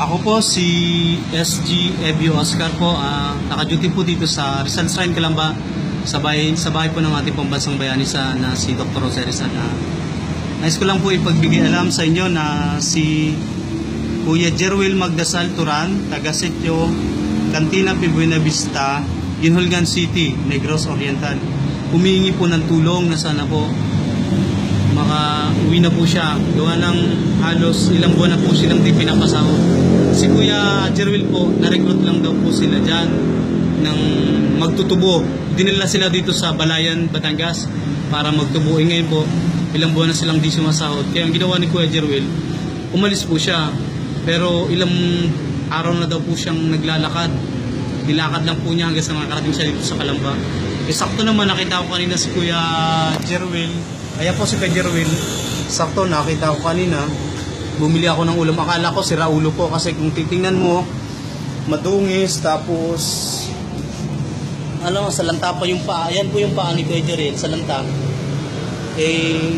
Ako po si SG Evio Oscar po. ah naka-duty po dito sa Rizal Shrine Kalamba sa bahay, sa bahay po ng ating pambansang bayani sa na si Dr. Jose Rizal. Ah, nais ko lang po ipagbigay alam sa inyo na si Kuya Jerwil Magdasal Turan, taga Sitio, Cantina Pibuena Vista, Ginholgan City, Negros Oriental. Humingi po ng tulong na sana po maka-uwi na po siya. Gawa ng halos ilang buwan na po silang di pinapasahod. Si Kuya Jerwil po, na-recruit lang daw po sila dyan ng magtutubo. Dinala sila dito sa Balayan, Batangas para magtubo. E ngayon po, ilang buwan na silang di sumasahod. Kaya ang ginawa ni Kuya Jerwil, umalis po siya. Pero ilang araw na daw po siyang naglalakad. Nilakad lang po niya hanggang sa makakarating siya dito sa Kalamba. Eh, sakto naman, nakita ko kanina si Kuya Jerwil. Ayan po si Kuya Jerwil. Sakto, nakita ko kanina. Bumili ako ng ulam. Akala ko si Raulo po kasi kung titingnan mo, madungis, tapos ano, salanta pa yung paa. Ayan po yung paa ni Kuya Jerwil, salanta. Eh,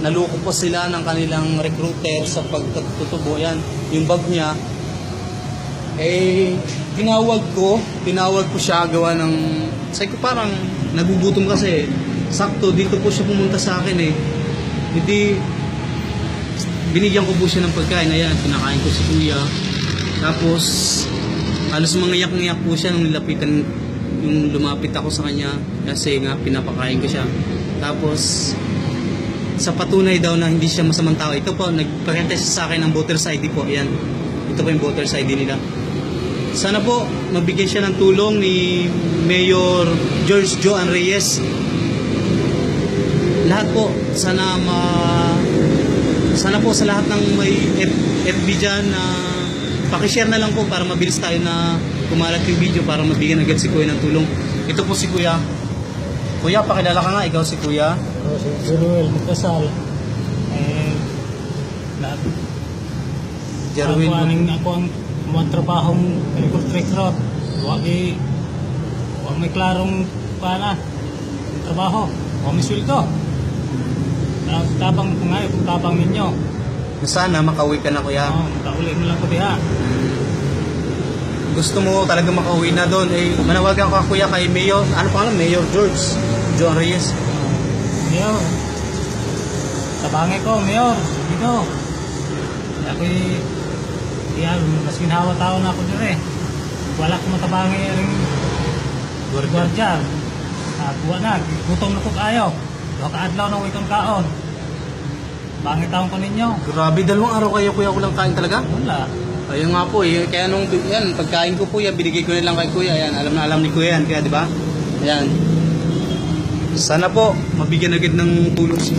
naloko po sila ng kanilang recruiter sa pagtutubo. Yan, yung bag niya. Eh, tinawag ko, tinawag ko siya gawa ng, sabi ko parang nagugutom kasi. Sakto, dito po siya pumunta sa akin eh. Hindi, binigyan ko po siya ng pagkain. Ayan, pinakain ko si kuya. Tapos, halos mangiyak-ngiyak po siya nung nilapitan, yung lumapit ako sa kanya kasi nga pinapakain ko siya. Tapos, sa patunay daw na hindi siya masamang tao. Ito po, nagpakita siya sa akin ng voter's ID po. Ayan. Ito po yung voter's ID nila. Sana po, mabigyan siya ng tulong ni Mayor George Joan Reyes. Lahat po, sana ma... Sana po sa lahat ng may F- FB dyan na pakishare na lang po para mabilis tayo na kumalat yung video para mabigyan agad si Kuya ng tulong. Ito po si Kuya. Kuya, pakilala ka nga, ikaw si Kuya. Ako si Jeruel Magkasal. Eh, lahat. Jerwin. Ako aning ako ang mga trabahong record record. Huwag i... Huwag may klarong. Ang trabaho. Huwag may sweldo. Ang tabang ko nga, kung tabang ninyo. Sana makauwi ka na Kuya. Oh, makauli mo lang ko diha. gusto mo talaga makauwi na doon, eh, manawagan ka kuya kay Mayor, ano pa Mayor George, John Reyes. Mayor. Tabangi ko, Mayor. Dito. Ako'y... Yan, mas ginhawa tao na ako dyan eh. Wala ko matabangi rin gwardiya. Ah, buwa na, gutom na ko kayo. Doon kaadlaw na wikon kaon. Bangit taon ko ninyo. Grabe, dalawang araw kayo kuya ko lang kain talaga. Wala. Ayun nga po, eh, kaya nung, yan, pagkain ko po yan, binigay ko na lang kay kuya, yan, alam na alam ni kuya yan, kaya di ba? Yan. Sana po, mabigyan agad ng tulong si